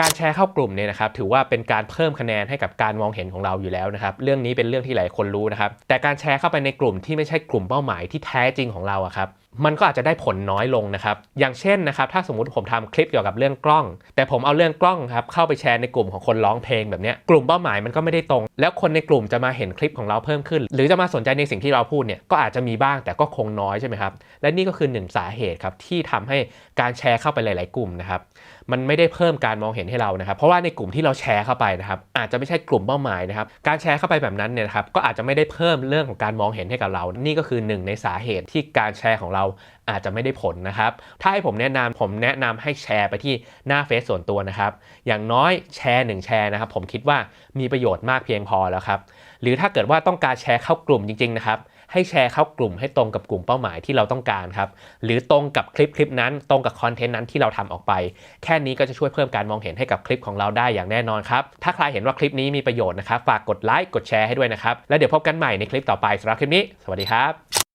การแชร์เข้ากลุ่มเนี่ยนะครับถือว่าเป็นการเพิ่มคะแนนให้กับการมองเห็นของเราอยู่แล้วนะครับเรื่องนี้เป็นเรื่องที่หลายคนรู้นะครับแต่การแชร์เข้าไปในกลุ่มที่ไม่ใช่กลุ่มเป้าหมายที่แท้จริงของเราอะครับ มันก็อาจจะได้ผลน้อยลงนะครับ อย่างเช่นนะครับ ถ้าสมมติผมทำคลิปเกี่ยวกับเรื่องกล้อง แต่ผมเอาเรื่องกล้องครับเข้าไปแชร์ในกลุ่มของคนร้องเพลงแบบนี้กลุ่มเป้าหมายมันก็ไม่ได้ตรง แล้วคนในกลุ่มจะมาเห็นคลิปของเราเพิ่มขึ้น หรือจะมาสนใจในสิ่งที่เราพูดเนี่ยก็อาจจะมีบ้างแต่ก็คงน้อยใช่ไหมครับ และนี่ก็คือหนึ่งสาเหตุครับที่ทำให้การแชร์เข้าไปหลาย ๆ กลุ่มนะครับมันไม่ได้เพิ่มการมองเห็นให้เรานะครับ เพราะว่าในกลุ่มที่เราแชร์เข้าไปนะครับ อาจจะไม่ใช่กลุ่มเป้าหมายนะครับ การแชร์เข้าไปแบบนั้นเนี่ยครับก็อาจจะไม่ได้เพิ่มเรื่องของการมองเห็นให้กับเรา นี่ก็คือหนึ่งในสาเหตุที่การแชร์ของเราอาจจะไม่ได้ผลนะครับ ถ้าให้ผมแนะนำผมแนะนำให้แชร์ไปที่หน้าเฟซส่วนตัวนะครับ อย่างน้อยแชร์หนึ่งแชร์นะครับ ผมคิดว่ามีประโยชน์มากเพียงพอแล้วครับ หรือถ้าเกิดว่าต้องการแชร์เข้ากลุ่มจริงๆนะครับให้แชร์เข้ากลุ่มให้ตรงกับกลุ่มเป้าหมายที่เราต้องการครับ หรือตรงกับคลิปคลิปนั้น ตรงกับคอนเทนต์นั้นที่เราทำออกไป แค่นี้ก็จะช่วยเพิ่มการมองเห็นให้กับคลิปของเราได้อย่างแน่นอนครับ ถ้าใครเห็นว่าคลิปนี้มีประโยชน์นะครับ ฝากกดไลค์ กดแชร์ให้ด้วยนะครับ แล้วเดี๋ยวพบกันใหม่ในคลิปต่อไปสำหรับคลิปนี้ สวัสดีครับ